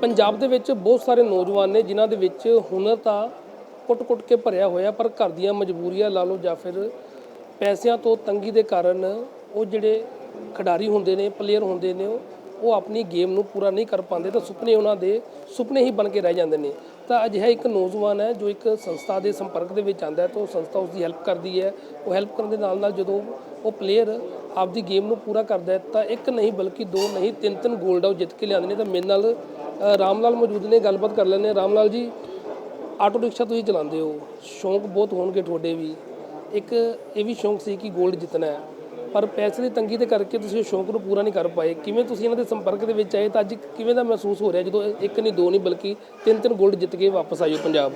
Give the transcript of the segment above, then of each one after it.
ਪੰਜਾਬ ਦੇ ਵਿੱਚ ਬਹੁਤ ਸਾਰੇ ਨੌਜਵਾਨ ਨੇ ਜਿਨ੍ਹਾਂ ਦੇ ਵਿੱਚ ਹੁਨਰ ਤਾਂ ਕੁੱਟ-ਕੁੱਟ ਕੇ ਭਰਿਆ ਹੋਇਆ, ਪਰ ਘਰ ਦੀਆਂ ਮਜਬੂਰੀਆਂ ਲਾ ਲਓ ਜਾਂ ਫਿਰ ਪੈਸਿਆਂ ਤੋਂ ਤੰਗੀ ਦੇ ਕਾਰਨ ਉਹ ਜਿਹੜੇ ਖਿਡਾਰੀ ਹੁੰਦੇ ਨੇ ਪਲੇਅਰ ਹੁੰਦੇ ਨੇ, ਉਹ ਆਪਣੀ ਗੇਮ ਨੂੰ ਪੂਰਾ ਨਹੀਂ ਕਰ ਪਾਉਂਦੇ ਤਾਂ ਸੁਪਨੇ ਉਹਨਾਂ ਦੇ ਸੁਪਨੇ ਹੀ ਬਣ ਕੇ ਰਹਿ ਜਾਂਦੇ ਨੇ। ਤਾਂ ਅਜਿਹਾ ਇੱਕ ਨੌਜਵਾਨ ਹੈ ਜੋ ਇੱਕ ਸੰਸਥਾ ਦੇ ਸੰਪਰਕ ਦੇ ਵਿੱਚ ਆਂਦਾ ਹੈ ਤਾਂ ਉਹ ਸੰਸਥਾ ਉਸ ਦੀ ਹੈਲਪ ਕਰਦੀ ਹੈ। ਉਹ ਹੈਲਪ ਕਰਨ ਦੇ ਨਾਲ ਨਾਲ ਜਦੋਂ ਉਹ ਪਲੇਅਰ ਆਪਦੀ ਗੇਮ ਨੂੰ ਪੂਰਾ ਕਰਦਾ ਹੈ, ਤਾਂ ਇੱਕ ਨਹੀਂ ਬਲਕਿ ਦੋ ਨਹੀਂ, ਤਿੰਨ ਤਿੰਨ 골ਡ ਆ ਉਹ ਜਿੱਤ ਕੇ ਲਿਆਉਂਦੇ ਨੇ, ਤਾਂ ਮੇਰੇ ਨਾਲ ਰਾਮ ਲਾਲ ਮੌਜੂਦ ਨੇ, ਗੱਲਬਾਤ ਕਰ ਲੈਣੇ ਰਾਮ ਲਾਲ ਜੀ, ਆਟੋ ਰਿਕਸ਼ਾ ਤੁਸੀਂ ਚਲਾਉਂਦੇ ਹੋ, ਸ਼ੌਂਕ ਬਹੁਤ ਹੋਣਗੇ ਤੁਹਾਡੇ ਵੀ। ਇੱਕ ਇਹ ਵੀ ਸ਼ੌਂਕ ਸੀ ਕਿ ਗੋਲਡ ਜਿੱਤਣਾ ਹੈ, ਪਰ ਪੈਸੇ ਦੀ ਤੰਗੀ ਦੇ ਕਰਕੇ ਤੁਸੀਂ ਸ਼ੌਂਕ ਨੂੰ ਪੂਰਾ ਨਹੀਂ ਕਰ ਪਾਏ। ਕਿਵੇਂ ਤੁਸੀਂ ਇਹਨਾਂ ਦੇ ਸੰਪਰਕ ਦੇ ਵਿੱਚ ਆਏ, ਤਾਂ ਅੱਜ ਕਿਵੇਂ ਦਾ ਮਹਿਸੂਸ ਹੋ ਰਿਹਾ ਜਦੋਂ ਇੱਕ ਨਹੀਂ, ਦੋ ਨਹੀਂ, ਬਲਕਿ ਤਿੰਨ ਤਿੰਨ ਗੋਲਡ ਜਿੱਤ ਕੇ ਵਾਪਸ ਆਇਓ ਪੰਜਾਬ?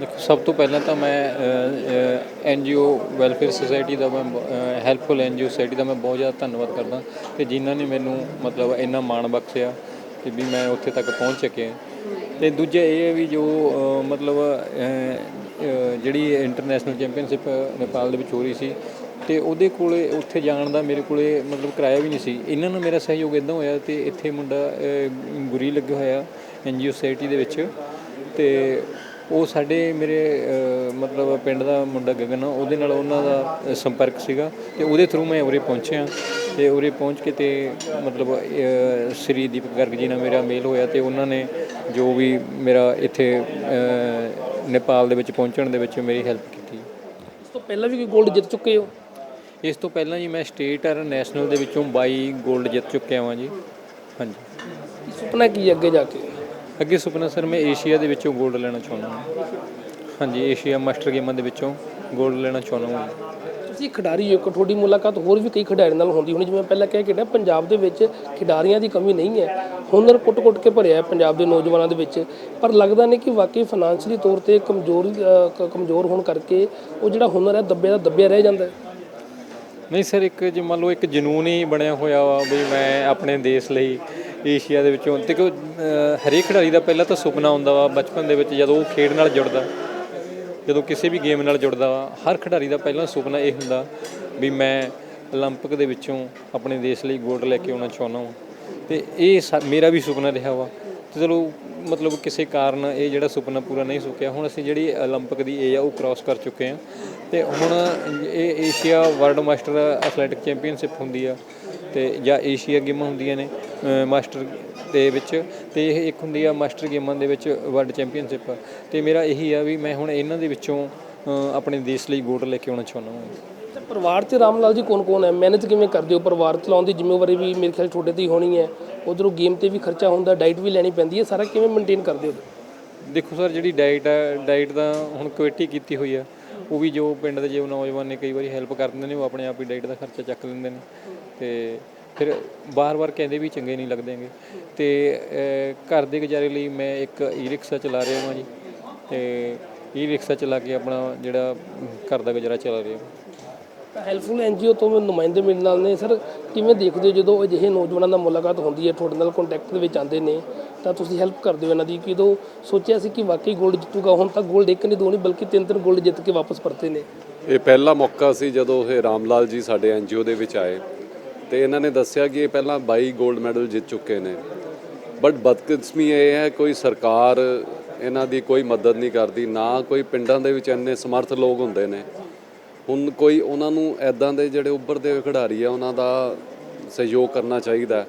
ਦੇਖੋ, ਸਭ ਤੋਂ ਪਹਿਲਾਂ ਤਾਂ ਮੈਂ ਐਨਜੀਓ ਵੈਲਫੇਅਰ ਸੁਸਾਇਟੀ ਦਾ ਮੈਂ ਹੈਲਪਫੁਲ ਐਨਜੀਓ ਸੁਸਾਇਟੀ ਦਾ ਮੈਂ ਬਹੁਤ ਜ਼ਿਆਦਾ ਧੰਨਵਾਦ ਕਰਦਾ ਕਿ ਜਿਨ੍ਹਾਂ ਨੇ ਮੈਨੂੰ ਮਤਲਬ ਇੰਨਾ ਮਾਣ ਬਖਸ਼ਿਆ ਕਿ ਵੀ ਮੈਂ ਉੱਥੇ ਤੱਕ ਪਹੁੰਚ ਸਕਿਆ। ਤੇ ਦੂਜਾ ਇਹ ਹੈ ਵੀ ਜੋ ਮਤਲਬ ਜਿਹੜੀ ਇੰਟਰਨੈਸ਼ਨਲ ਚੈਂਪੀਅਨਸ਼ਿਪ ਨੇਪਾਲ ਦੇ ਵਿੱਚ ਹੋ ਰਹੀ ਸੀ ਤੇ ਉਹਦੇ ਕੋਲੇ ਉੱਥੇ ਜਾਣ ਦਾ ਮੇਰੇ ਕੋਲੇ ਮਤਲਬ ਕਿਰਾਇਆ ਵੀ ਨਹੀਂ ਸੀ। ਇਹਨਾਂ ਨਾਲ ਮੇਰਾ ਸਹਿਯੋਗ ਇਦਾਂ ਹੋਇਆ ਤੇ ਇੱਥੇ ਮੁੰਡਾ ਗੁਰੀ ਲੱਗਿਆ ਹੋਇਆ ਐਨਜੀਓ ਸੁਸਾਇਟੀ ਦੇ ਵਿੱਚ ਤੇ ਉਹ ਸਾਡੇ ਮੇਰੇ ਮਤਲਬ ਪਿੰਡ ਦਾ ਮੁੰਡਾ ਗਗਨ ਉਹਦੇ ਨਾਲ ਉਹਨਾਂ ਦਾ ਸੰਪਰਕ ਸੀਗਾ ਤੇ ਉਹਦੇ ਥਰੂ ਮੈਂ ਉਰੇ ਪਹੁੰਚਿਆ ਤੇ ਉਰੇ ਪਹੁੰਚ ਕੇ ਤੇ ਮਤਲਬ ਸ੍ਰੀ ਦੀਪਕ ਗਰਗ ਜੀ ਨਾਲ ਮੇਰਾ ਮੇਲ ਹੋਇਆ ਤੇ ਉਹਨਾਂ ਨੇ ਜੋ ਵੀ ਮੇਰਾ ਇੱਥੇ ਨੇਪਾਲ ਦੇ ਵਿੱਚ ਪਹੁੰਚਣ ਦੇ ਵਿੱਚ ਮੇਰੀ ਹੈਲਪ ਕੀਤੀ। ਇਸ ਤੋਂ ਪਹਿਲਾਂ ਵੀ ਕੋਈ 골ਡ ਜਿੱਤ ਚੁੱਕੇ ਹੋ? ਇਸ ਤੋਂ ਪਹਿਲਾਂ ਜੀ ਮੈਂ ਸਟੇਟ ਔਰ ਨੈਸ਼ਨਲ ਦੇ ਵਿੱਚੋਂ 22 골ਡ ਜਿੱਤ ਚੁੱਕਿਆ ਹਾਂ ਜੀ। ਹਾਂਜੀ। ਸੁਪਨਾ ਕੀ ਅੱਗੇ ਜਾ ਕੇ? ਅੱਗੇ ਸੁਪਨਾ ਸਰ ਮੈਂ ਏਸ਼ੀਆ ਦੇ ਵਿੱਚੋਂ 골ਡ ਲੈਣਾ ਚਾਹੁੰਦਾ ਹਾਂ। ਹਾਂਜੀ ਏਸ਼ੀਆ ਮਾਸਟਰ ਗੇਮਾਂ ਦੇ ਵਿੱਚੋਂ 골ਡ ਲੈਣਾ ਚਾਹੁੰਦਾ ਹਾਂ। ਤੁਸੀਂ ਖਿਡਾਰੀ ਹੋ ਇੱਕ ਤੁਹਾਡੀ ਮੁਲਾਕਾਤ ਹੋਰ ਵੀ ਕਈ ਖਿਡਾਰੀਆਂ ਨਾਲ ਹੁੰਦੀ ਹੋਣੀ ਜਿਵੇਂ ਪਹਿਲਾਂ ਕਹਿ ਕੇ ਹਟਿਆ ਪੰਜਾਬ ਦੇ ਵਿੱਚ ਖਿਡਾਰੀਆਂ ਦੀ ਕਮੀ ਨਹੀਂ ਹੈ। ਹੁਨਰ ਕੁੱਟ-ਕੁੱਟ ਕੇ ਭਰਿਆ ਹੈ ਪੰਜਾਬ ਦੇ ਨੌਜਵਾਨਾਂ ਦੇ ਵਿੱਚ। ਪਰ ਲੱਗਦਾ ਨਹੀਂ ਕਿ ਵਾਕਈ ਫਾਈਨਾਂਸ਼ਲੀ ਤੌਰ ਤੇ ਕਮਜ਼ੋਰ ਕਮਜ਼ੋਰ ਹੋਣ ਕਰਕੇ ਉਹ ਜਿਹੜਾ ਹੁਨਰ ਹੈ ਦੱਬਿਆ ਦਾ ਦੱਬਿਆ ਰਹਿ ਜਾਂਦਾ ਹੈ। ਨਹੀਂ ਸਰ ਇੱਕ ਜੇ ਮੰਨ ਲਓ ਇੱਕ ਜਨੂਨ ਹੀ ਬਣਿਆ ਹੋਇਆ ਵਾ ਵੀ ਮੈਂ ਆਪਣੇ ਦੇਸ਼ ਲਈ ਏਸ਼ੀਆ ਦੇ ਵਿੱਚੋਂ ਤੇ ਕਿਉਂ ਅਹ, ਹਰੇਕ ਖਿਡਾਰੀ ਦਾ ਪਹਿਲਾਂ ਤਾਂ ਸੁਪਨਾ ਹੁੰਦਾ ਵਾ ਬਚਪਨ ਦੇ ਵਿੱਚ ਜਦੋਂ ਉਹ ਖੇਡ ਨਾਲ ਜੁੜਦਾ ਜਦੋਂ ਕਿਸੇ ਵੀ ਗੇਮ ਨਾਲ ਜੁੜਦਾ ਵਾ ਹਰ ਖਿਡਾਰੀ ਦਾ ਪਹਿਲਾਂ ਸੁਪਨਾ ਇਹ ਹੁੰਦਾ ਵੀ ਮੈਂ 올림픽 ਦੇ ਵਿੱਚੋਂ ਆਪਣੇ ਦੇਸ਼ ਲਈ ਗੋਲਡ ਲੈ ਕੇ ਆਉਣਾ ਚਾਹੁੰਦਾ ਹਾਂ ਤੇ ਇਹ ਸਾ- ਮੇਰਾ ਵੀ ਸੁਪਨਾ ਰਿਹਾ ਵਾ ਤੇ ਚਲੋ ਮਤਲਬ ਕਿਸੇ ਕਾਰਨ ਇਹ ਜਿਹੜਾ ਸੁਪਨਾ ਪੂਰਾ ਨਹੀਂ ਸੁੱਕਿਆ ਹੁਣ ਅਸੀਂ ਜਿਹੜੀ 올림픽 ਦੀ ਏਜ ਆ ਉਹ ਕ੍ਰਾਸ ਕਰ ਚੁੱਕੇ ਹਾਂ ਤੇ ਹੁਣ ਇਹ Asia world master athletic championship ਹੁੰਦੀ ਆ ਤੇ ਜਾਂ ਏਸ਼ੀਆ ਗੇਮਾਂ ਹੁੰਦੀਆਂ ਨੇ ਮਾਸਟਰ ਦੇ ਵਿੱਚ। ਤੇ ਇਹ ਇੱਕ ਹੁੰਦੀ ਆ ਮਾਸਟਰ ਗੇਮਾਂ ਦੇ ਵਿੱਚ ਵਰਲਡ ਚੈਂਪੀਅਨਸ਼ਿਪ। ਤੇ ਮੇਰਾ ਇਹੀ ਆ ਵੀ ਮੈਂ ਹੁਣ ਇਹਨਾਂ ਦੇ ਵਿੱਚੋਂ ਆਪਣੇ ਦੇਸ਼ ਲਈ ਗੋਲਡ ਲੈ ਕੇ ਆਉਣਾ ਚਾਹੁੰਦਾ ਹਾਂ। ਪਰਿਵਾਰ 'ਚ ਰਾਮ ਲਾਲ ਜੀ ਕੌਣ-ਕੌਣ ਹੈ? ਮੈਨੇਜ ਕਿਵੇਂ ਕਰਦੇ ਹੋ? ਪਰਿਵਾਰ ਚਲਾਉਣ ਦੀ ਜ਼ਿੰਮੇਵਾਰੀ ਵੀ ਮੇਰੇ ਖਿਆਲ ਤੁਹਾਡੇ ਤੇ ਹੀ ਹੋਣੀ ਹੈ। ਉਧਰੋਂ ਗੇਮ ਤੇ ਵੀ ਖਰਚਾ ਹੁੰਦਾ ਡਾਈਟ ਵੀ ਲੈਣੀ ਪੈਂਦੀ ਹੈ। ਸਾਰਾ ਕਿਵੇਂ ਮੇਨਟੇਨ ਕਰਦੇ ਹੋ? ਦੇਖੋ ਸਰ ਜਿਹੜੀ ਡਾਈਟ ਹੈ ਡਾਈਟ ਦਾ ਹੁਣ ਕਮੇਟੀ ਕੀਤੀ ਹੋਈ ਆ। ਉਹ ਵੀ ਜੋ ਪਿੰਡ ਦੇ ਜੋ ਨੌਜਵਾਨ ਨੇ ਕਈ ਵਾਰੀ ਹੈਲਪ ਕਰ ਦਿੰਦੇ ਨੇ, ਉਹ ਆਪਣੇ ਆਪ ਹੀ ਡਾਈਟ ਦਾ ਖਰਚਾ ਚੱਕ ਲੈਂਦੇ ਨੇ। ਤੇ ਫਿਰ ਬਾਰ-ਬਾਰ ਕਹਿੰਦੇ ਵੀ ਚੰਗੇ ਨਹੀਂ ਲੱਗਦੇਗੇ ਤੇ ਘਰ ਦੇ ਗੁਜ਼ਾਰੇ ਲਈ ਮੈਂ ਇੱਕ ਈ ਰਿਕਸ਼ਾ ਚਲਾ ਰਿਹਾ ਹਾਂ ਜੀ। ਤੇ ਈ ਰਿਕਸ਼ਾ ਚਲਾ ਕੇ ਆਪਣਾ ਜਿਹੜਾ ਘਰ ਦਾ ਗੁਜ਼ਾਰਾ ਚਲਾ ਰਿਹਾ ਹੈਲਪਫੁਲ ਐਨਜੀਓ ਤੋਂ ਨੁਮਾਇੰਦੇ ਮਿਲਣ ਨਾਲ ਨੇ। ਸਰ ਕਿਵੇਂ ਦੇਖਦੇ ਹੋ ਜਦੋਂ ਅਜਿਹੇ ਨੌਜਵਾਨਾਂ ਨਾਲ ਮੁਲਾਕਾਤ ਹੁੰਦੀ ਹੈ? ਤੁਹਾਡੇ ਨਾਲ ਕੰਟੈਕਟ ਦੇ ਵਿੱਚ ਆਉਂਦੇ ਨੇ। ਤਾਂ ਤੁਸੀਂ ਹੈਲਪ ਕਰ ਦਿਓ ਇਹਨਾਂ ਦੀ, ਕਿ ਕਿਦੋਂ ਸੋਚਿਆ ਸੀ ਕਿ ਵਾਕਈ ਗੋਲਡ ਜਿੱਤੂਗਾ, ਹੁਣ ਤਾਂ ਗੋਲਡ ਇੱਕ ਨਹੀਂ, ਦੋ ਨਹੀਂ, ਬਲਕਿ ਤਿੰਨ ਤਿੰਨ ਗੋਲਡ ਜਿੱਤ ਕੇ ਵਾਪਸ ਪਰਤੇ ਨੇ। ਇਹ ਪਹਿਲਾ ਮੌਕਾ ਸੀ ਜਦੋਂ ਇਹ ਰਾਮਲਾਲ ਜੀ ਸਾਡੇ ਐਨਜੀਓ ਦੇ ਵਿੱਚ ਆਏ ਤੇ ਇਹਨਾਂ ਨੇ ਦੱਸਿਆ ਕਿ ਇਹ ਪਹਿਲਾਂ 22 ਗੋਲਡ ਮੈਡਲ ਜਿੱਤ ਚੁੱਕੇ ਨੇ। ਬਟ ਬਦਕਿਸਮੀ ਇਹ ਹੈ, ਕੋਈ ਸਰਕਾਰ ਇਹਨਾਂ ਦੀ ਕੋਈ ਮਦਦ ਨਹੀਂ ਕਰਦੀ, ਨਾ ਕੋਈ ਪਿੰਡਾਂ ਦੇ ਵਿੱਚ ਇੰਨੇ ਸਮਰਥ ਲੋਕ ਹੁੰਦੇ ਨੇ। ਹੁਣ ਕੋਈ ਉਹਨਾਂ ਨੂੰ ਐਦਾਂ ਦੇ ਜਿਹੜੇ ਉੱਭਰਦੇ ਖਿਡਾਰੀ ਆ, ਉਹਨਾਂ ਦਾ ਸਹਿਯੋਗ ਕਰਨਾ ਚਾਹੀਦਾ।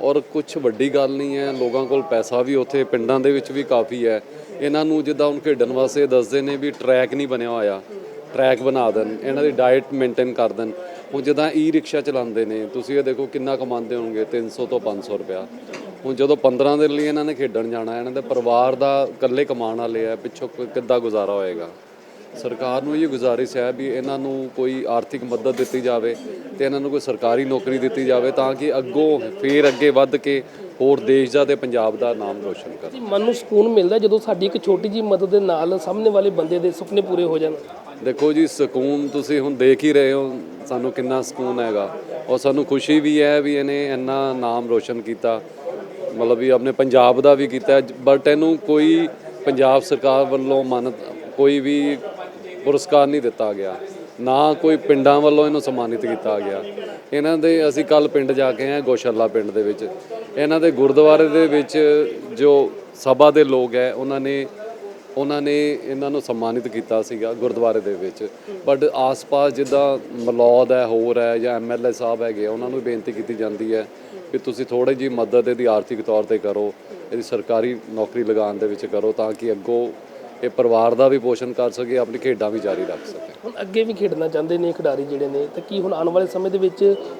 ਔਰ ਕੁਝ ਵੱਡੀ ਗੱਲ ਨਹੀਂ ਹੈ, ਲੋਕਾਂ ਕੋਲ ਪੈਸਾ ਵੀ ਉੱਥੇ, ਪਿੰਡਾਂ ਦੇ ਵਿੱਚ ਵੀ ਕਾਫੀ ਹੈ। ਇਹਨਾਂ ਨੂੰ ਜਿੱਦਾਂ ਹੁਣ ਖੇਡਣ ਵਾਸਤੇ ਦੱਸਦੇ ਨੇ ਵੀ ਟਰੈਕ ਨਹੀਂ ਬਣਿਆ ਹੋਇਆ। ਟਰੈਕ ਬਣਾ ਦੇਣ, ਇਹਨਾਂ ਦੀ ਡਾਈਟ ਮੇਨਟੇਨ ਕਰ ਦੇਣ। ਹੁਣ ਜਿੱਦਾਂ ਈ ਰਿਕਸ਼ਾ ਚਲਾਉਂਦੇ ਨੇ, ਤੁਸੀਂ ਇਹ ਦੇਖੋ ਕਿੰਨਾ ਕਮਾਉਂਦੇ ਹੋਣਗੇ 300 ਤੋਂ 500 ਰੁਪਇਆ। ਹੁਣ ਜਦੋਂ 15 ਦਿਨ ਲਈ ਇਹਨਾਂ ਨੇ ਖੇਡਣ ਜਾਣਾ, ਇਹਨਾਂ ਦੇ ਪਰਿਵਾਰ ਦਾ ਇਕੱਲੇ ਕਮਾਉਣ ਵਾਲੇ ਆ, ਪਿੱਛੋਂ ਕਿੱਦਾਂ ਗੁਜ਼ਾਰਾ ਹੋਏਗਾ? ਸਰਕਾਰ ਨੂੰ ਇਹ ਗੁਜ਼ਾਰਿਸ਼ ਹੈ ਵੀ ਇਹਨਾਂ ਨੂੰ ਕੋਈ ਆਰਥਿਕ ਮਦਦ ਦਿੱਤੀ ਜਾਵੇ ਤੇ ਇਹਨਾਂ ਨੂੰ ਕੋਈ ਸਰਕਾਰੀ ਨੌਕਰੀ ਦਿੱਤੀ ਜਾਵੇ ਤਾਂ ਕਿ ਅੱਗੋਂ ਫੇਰ ਅੱਗੇ ਵੱਧ ਕੇ ਹੋਰ ਦੇਸ਼ ਦਾ ਤੇ ਪੰਜਾਬ ਦਾ ਨਾਮ ਰੋਸ਼ਨ ਕਰਨ। ਜੀ ਮਨ ਨੂੰ ਸਕੂਨ ਮਿਲਦਾ ਜਦੋਂ ਸਾਡੀ ਇੱਕ ਛੋਟੀ ਜੀ ਮਦਦ ਦੇ ਨਾਲ ਸਾਹਮਣੇ ਵਾਲੇ ਬੰਦੇ ਦੇ ਸੁਪਨੇ ਪੂਰੇ ਹੋ ਜਾਣ। ਦੇਖੋ ਜੀ ਸਕੂਨ ਤੁਸੀਂ ਹੁਣ ਦੇਖ ਹੀ ਰਹੇ ਹੋ ਸਾਨੂੰ ਕਿੰਨਾ ਸਕੂਨ ਹੈਗਾ ਔਰ ਸਾਨੂੰ ਖੁਸ਼ੀ ਵੀ ਹੈ ਵੀ ਇਹਨੇ ਇੰਨਾ ਨਾਮ ਰੋਸ਼ਨ ਕੀਤਾ। ਮਤਲਬ ਵੀ ਆਪਣੇ ਪੰਜਾਬ ਦਾ ਵੀ ਕੀਤਾ ਬਟ ਇਹਨੂੰ ਕੋਈ ਪੰਜਾਬ ਸਰਕਾਰ ਵੱਲੋਂ ਮਾਨਤ ਕੋਈ ਵੀ ਪੁਰਸਕਾਰ ਨਹੀਂ ਦਿੱਤਾ ਗਿਆ ਨਾ ਕੋਈ ਪਿੰਡਾਂ ਵੱਲੋਂ ਇਹਨੂੰ ਸਨਮਾਨਿਤ ਕੀਤਾ ਗਿਆ। ਇਹਨਾਂ ਦੇ ਅਸੀਂ ਕੱਲ ਪਿੰਡ ਜਾ ਕੇ ਆਏ ਗੋਸ਼ਾਲਾ ਪਿੰਡ ਦੇ ਵਿੱਚ। ਇਹਨਾਂ ਦੇ ਗੁਰਦੁਆਰੇ ਦੇ ਵਿੱਚ ਜੋ ਸਭਾ ਦੇ ਲੋਕ ਹੈ ਉਹਨਾਂ ਨੇ ਉਹਨਾਂ ਨੇ ਇਹਨਾਂ ਨੂੰ ਸਨਮਾਨਿਤ ਕੀਤਾ ਸੀਗਾ ਗੁਰਦੁਆਰੇ ਦੇ ਵਿੱਚ। ਬਟ ਆਸ-ਪਾਸ ਜਿੱਦਾਂ ਮਲੌਦ ਹੈ ਹੋਰ ਹੈ ਜਾਂ ਐਮਐਲਏ ਸਾਹਿਬ ਹੈਗੇ ਆ, ਉਹਨਾਂ ਨੂੰ ਬੇਨਤੀ ਕੀਤੀ ਜਾਂਦੀ ਹੈ ਵੀ ਤੁਸੀਂ ਥੋੜੀ ਜੀ ਮਦਦ ਇਹਦੀ ਆਰਥਿਕ ਤੌਰ ਤੇ ਕਰੋ ਇਹਦੀ ਸਰਕਾਰੀ ਨੌਕਰੀ ਲਗਾਉਣ ਦੇ ਵਿੱਚ ਕਰੋ ਤਾਂ ਕਿ ਅੱਗੋਂ ਇਹ ਪਰਿਵਾਰ ਦਾ ਵੀ ਪੋਸ਼ਣ ਕਰ ਸਕੇ ਆਪਣੀ ਖੇਡਾਂ ਵੀ ਜਾਰੀ ਰੱਖ ਸਕੇ। ਹੁਣ ਅੱਗੇ ਵੀ ਖੇਡਣਾ ਚਾਹੁੰਦੇ ਨੇ ਖਿਡਾਰੀ ਜਿਹੜੇ ਨੇ ਤਾਂ ਕੀ ਹੁਣ ਆਉਣ ਵਾਲੇ ਸਮੇਂ ਦੇ ਵਿੱਚ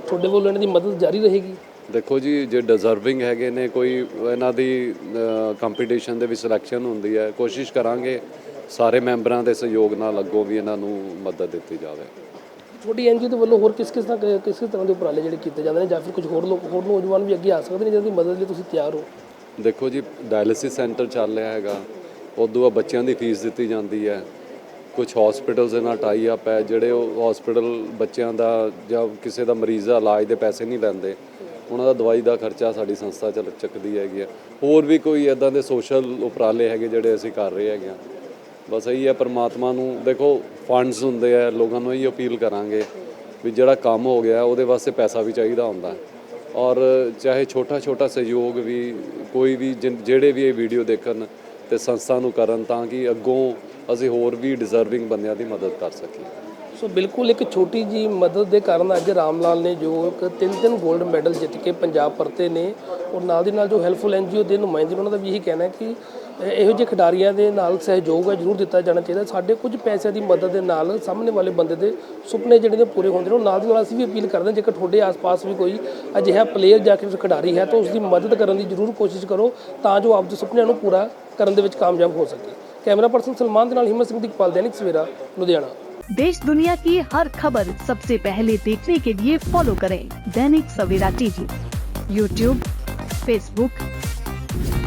ਤੁਹਾਡੇ ਵੱਲੋਂ ਇਹਨਾਂ ਦੀ ਮਦਦ ਜਾਰੀ ਰਹੇਗੀ? ਦੇਖੋ ਜੀ ਜੇ ਡਿਜ਼ਰਵਿੰਗ ਹੈਗੇ ਨੇ ਕੋਈ ਇਹਨਾਂ ਦੀ ਕੰਪੀਟੀਸ਼ਨ ਦੇ ਵਿੱਚ ਸਿਲੈਕਸ਼ਨ ਹੁੰਦੀ ਹੈ ਕੋਸ਼ਿਸ਼ ਕਰਾਂਗੇ ਸਾਰੇ ਮੈਂਬਰਾਂ ਦੇ ਸਹਿਯੋਗ ਨਾਲ ਅੱਗੋਂ ਵੀ ਇਹਨਾਂ ਨੂੰ ਮਦਦ ਦਿੱਤੀ ਜਾਵੇ। ਤੁਹਾਡੀ ਐਨਜੀਓ ਦੇ ਵੱਲੋਂ ਹੋਰ ਕਿਸ ਕਿਸ ਤਰ੍ਹਾਂ ਕਿਸ ਕਿਸ ਤਰ੍ਹਾਂ ਦੇ ਉਪਰਾਲੇ ਜਿਹੜੇ ਕੀਤੇ ਜਾਂਦੇ ਨੇ ਜਾਂ ਫਿਰ ਕੁਝ ਹੋਰ ਲੋਕ ਹੋਰ ਨੌਜਵਾਨ ਵੀ ਅੱਗੇ ਆ ਸਕਦੇ ਨੇ ਜਿਹਨਾਂ ਦੀ ਮਦਦ ਲਈ ਤੁਸੀਂ ਤਿਆਰ ਹੋ? ਦੇਖੋ ਜੀ ਡਾਇਲਿਸਿਸ ਸੈਂਟਰ ਚੱਲ ਰਿਹਾ ਹੈਗਾ। ਉਦੋਂ ਬਾਅਦ ਬੱਚਿਆਂ ਦੀ ਫੀਸ ਦਿੱਤੀ ਜਾਂਦੀ ਹੈ। ਕੁਝ ਹਸਪੀਟਲਸ ਦੇ ਨਾਲ ਟਾਈ ਅਪ ਹੈ, ਜਿਹੜੇ ਉਹ ਹਸਪੀਟਲ ਬੱਚਿਆਂ ਦਾ ਜਾਂ ਕਿਸੇ ਦਾ ਮਰੀਜ਼ ਦਾ ਇਲਾਜ ਦੇ ਪੈਸੇ ਨਹੀਂ ਲੈਂਦੇ। ਉਹਨਾਂ ਦਾ ਦਵਾਈ ਦਾ ਖਰਚਾ ਸਾਡੀ ਸੰਸਥਾ ਚੱਲ ਚੱਕਦੀ ਹੈਗੀ ਹੈ। ਹੋਰ ਵੀ ਕੋਈ ਇਦਾਂ ਦੇ ਸੋਸ਼ਲ ਉਪਰਾਲੇ ਹੈਗੇ ਜਿਹੜੇ ਅਸੀਂ ਕਰ ਰਹੇ ਹੈਗੇ ਹਾਂ। ਬਸ ਇਹੀ ਹੈ, ਪਰਮਾਤਮਾ ਨੂੰ ਦੇਖੋ ਫੰਡਸ ਹੁੰਦੇ ਆ, ਲੋਕਾਂ ਨੂੰ ਇਹੀ ਅਪੀਲ ਕਰਾਂਗੇ ਵੀ ਜਿਹੜਾ ਕੰਮ ਹੋ ਗਿਆ, ਉਹਦੇ ਵਾਸਤੇ ਪੈਸਾ ਵੀ ਚਾਹੀਦਾ ਹੁੰਦਾ। ਔਰ ਚਾਹੇ ਛੋਟਾ ਛੋਟਾ ਸਹਿਯੋਗ ਵੀ, ਕੋਈ ਵੀ ਜਿਨ- ਜਿਹੜੇ ਵੀ ਇਹ ਵੀਡੀਓ ਦੇਖਣ ਤੇ ਸੰਸਥਾ ਨੂੰ ਕਰਨ ਤਾਂ ਕਿ ਅੱਗੋਂ ਅਸੀਂ ਹੋਰ ਵੀ ਡਿਜ਼ਰਵਿੰਗ ਬੰਦਿਆਂ ਦੀ ਮਦਦ ਕਰ ਸਕੀਏ। ਸੋ ਬਿਲਕੁਲ ਇੱਕ ਛੋਟੀ ਜੀ ਮਦਦ ਦੇ ਕਾਰਨ ਅੱਜ ਰਾਮ ਲਾਲ ਨੇ ਜੋ ਇੱਕ ਤਿੰਨ ਤਿੰਨ 골ਡ ਮੈਡਲ ਜਿੱਤ ਕੇ ਪੰਜਾਬ ਪਰਤੇ ਨੇ ਔਰ ਨਾਲ ਦੀ ਨਾਲ ਜੋ ਹੈਲਪਫੁਲ ਐਨਜੀਓ ਦੇ ਨੁਮਾਇੰਦੇ ਨੇ, ਉਹਨਾਂ ਦਾ ਵੀ ਇਹੀ ਕਹਿਣਾ ਹੈ ਕਿ ਇਹ- ਇਹੋ ਜਿਹੇ ਖਿਡਾਰੀਆਂ ਦੇ ਨਾਲ ਸਹਿਯੋਗ ਹੈ ਜ਼ਰੂਰ ਦਿੱਤਾ ਜਾਣਾ ਚਾਹੀਦਾ ਸਾਡੇ ਕੁਝ ਪੈਸਿਆਂ ਦੀ ਮਦਦ ਦੇ ਨਾਲ ਸਾਹਮਣੇ ਵਾਲੇ ਬੰਦੇ ਦੇ ਸੁਪਨੇ ਜਿਹੜੇ ਨੇ ਪੂਰੇ ਹੁੰਦੇ ਨੇ ਉਹ ਨਾਲ ਦੀ ਨਾਲ ਅਸੀਂ ਵੀ ਅਪੀਲ ਕਰਦੇ ਹਾਂ ਜੇਕਰ ਤੁਹਾਡੇ ਆਸ-ਪਾਸ ਵੀ ਕੋਈ ਅਜਿਹਾ ਪਲੇਅਰ ਜਾਂ ਫਿਰ ਖਿਡਾਰੀ ਹੈ ਤਾਂ ਉਸ ਦੀ ਮਦਦ ਕਰਨ ਦੀ ਜ਼ਰੂਰ ਕੋਸ਼ਿਸ਼ ਕਰੋ ਤਾਂ ਜੋ ਆਪਦੇ ਸੁਪਨਿਆਂ ਨੂੰ ਪੂਰਾ ਕਰਨ ਦੇ ਵਿੱਚ ਕਾਮਯਾਬ ਹੋ ਸਕੇ ਕੈਮਰਾ ਪਰਸਨ ਸਲਮਾਨ ਦੇ ਨਾਲ ਹਿੰਮਤ ਸਿੰਘ ਦੀਪਾਲ ਦੈਨਿਕ ਸਵੇਰਾ ਲੁਧਿਆਣਾ देश दुनिया की हर खबर सबसे पहले देखने के लिए फॉलो करें Dainik Savera TV YouTube Facebook